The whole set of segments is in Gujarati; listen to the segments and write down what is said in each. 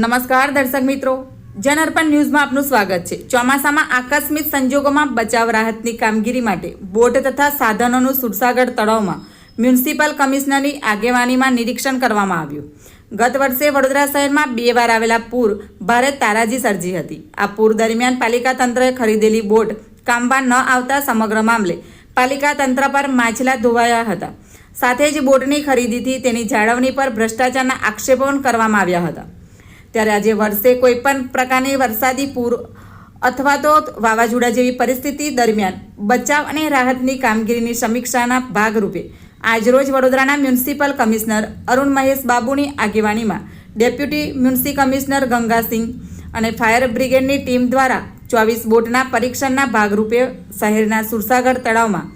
નમસ્કાર દર્શક મિત્રો. જનઅર્પણ ન્યૂઝમાં આપનું સ્વાગત છે. ચોમાસામાં આકસ્મિક સંજોગોમાં બચાવ રાહતની કામગીરી માટે બોટ તથા સાધનોનું સુરસાગર તળાવમાં મ્યુનિસિપલ કમિશનરની આગેવાનીમાં નિરીક્ષણ કરવામાં આવ્યું. ગત વર્ષે વડોદરા શહેરમાં બે વાર આવેલા પૂર ભારે તારાજી સર્જી હતી. આ પૂર દરમિયાન પાલિકા તંત્રએ ખરીદેલી બોટ કામમાં ન આવતા સમગ્ર મામલે પાલિકા તંત્ર પર માછલા ધોવાયા હતા. સાથે જ બોટની ખરીદીથી તેની જાળવણી પર ભ્રષ્ટાચારના આક્ષેપો કરવામાં આવ્યા હતા. ત્યારે આજે વર્ષે કોઈ પણ પ્રકારની વરસાદી પૂર અથવા તો વાવાઝોડા જેવી પરિસ્થિતિ દરમિયાન બચાવ અને રાહતની કામગીરીની સમીક્ષાના ભાગરૂપે આજરોજ વડોદરાના મ્યુનિસિપલ કમિશનર અરુણ મહેશ બાબુની આગેવાનીમાં ડેપ્યુટી મ્યુનિસિ કમિશનર ગંગાસિંહ અને ફાયર બ્રિગેડની ટીમ દ્વારા ચોવીસ બોટના પરીક્ષણના ભાગરૂપે શહેરના સુરસાગર તળાવમાં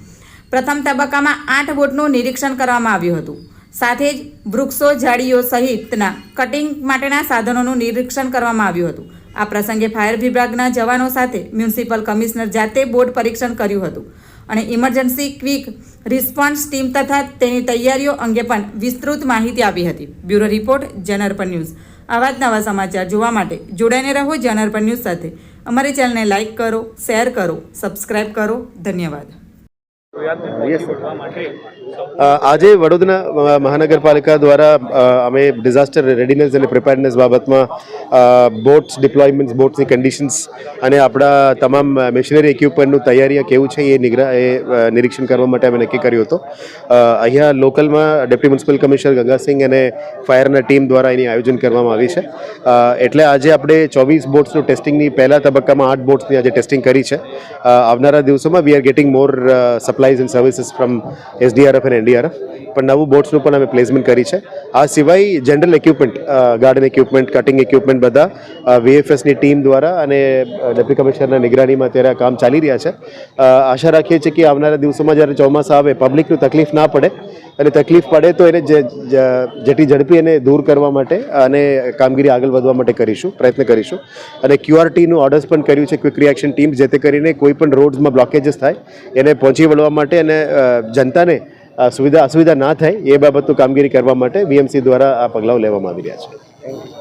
પ્રથમ તબક્કામાં આઠ બોટનું નિરીક્ષણ કરવામાં આવ્યું હતું. સાથે જ વૃક્ષો, ઝાડીઓ સહિતના કટિંગ માટેના સાધનોનું નિરીક્ષણ કરવામાં આવ્યું હતું. આ પ્રસંગે ફાયર વિભાગના જવાનો સાથે મ્યુનિસિપલ કમિશનર જાતે બોર્ડ પરીક્ષણ કર્યું હતું અને ઇમરજન્સી ક્વિક રિસ્પોન્સ ટીમ તથા તેની તૈયારીઓ અંગે પણ વિસ્તૃત માહિતી આપી હતી. Bureau report Janarpan news. આવા જ નવા સમાચાર જોવા માટે જોડાઈને રહો જનઅર્પણ ન્યૂઝ સાથે. અમારી ચેનલને લાઇક કરો, શેર કરો સબસ્ક્રાઈબ કરો. ધન્યવાદ. આજે વડોદરા મહાનગરપાલિકા દ્વારા અમે ડિઝાસ્ટર રેડીનેસ અને પ્રિપેરનેસ બાબતમાં બોટ્સ ડિપ્લોયમેન્ટ્સ બોટ્સની કન્ડિશન્સ અને આપણા તમામ મશીનરી ઇક્વિપમેન્ટનું તૈયારી કેવું છે એ નિગ્રા એ નિરીક્ષણ કરવા માટે અમે નક્કી કર્યું હતું. અહીંયા લોકલમાં ડેપ્યુટી મ્યુનિસિપલ કમિશનર ગંગાસિંહ અને ફાયરના ટીમ દ્વારા એની આયોજન કરવામાં આવી છે. એટલે આજે આપણે ચોવીસ બોટ્સનું ટેસ્ટિંગની પહેલા તબક્કામાં આઠ બોટ્સની આજે ટેસ્ટિંગ કરી છે. આવનારા દિવસોમાં we are getting more supplies and services from SDRF અને એનડીઆરએફ પણ નવું બોટ્સનું પણ અમે પ્લેસમેન્ટ કરી છે. આ સિવાય general equipment garden equipment cutting equipment બધા વીએફએસની ટીમ દ્વારા અને ડેપ્યુટી કમિશનરના નિગરાનીમાં અત્યારે આ કામ ચાલી રહ્યા છે. આશા રાખીએ છીએ કે આવનારા દિવસોમાં જ્યારે ચોમાસા આવે પબ્લિકનું તકલીફ ના પડે અને તકલીફ પડે તો એને જે- જ- જેટલી ઝડપી એને દૂર કરવા માટે અને કામગીરી આગળ વધવા માટે કરીશું, પ્રયત્ન કરીશું. અને ક્યુઆરટીનું ઓર્ડર્સ પણ કર્યું છે ક્વિક રિએક્શન ટીમ જેથી કરીને કોઈ પણ રોડ્સમાં બ્લોકેજીસ થાય, એને પહોંચી વળવા માટે અને જનતાને સુવિધા અસુવિધા ના થાય, એ બાબતનું કામગીરી કરવા માટે બીએમસી દ્વારા આ પગલાઓ લેવામાં આવી રહ્યા છે.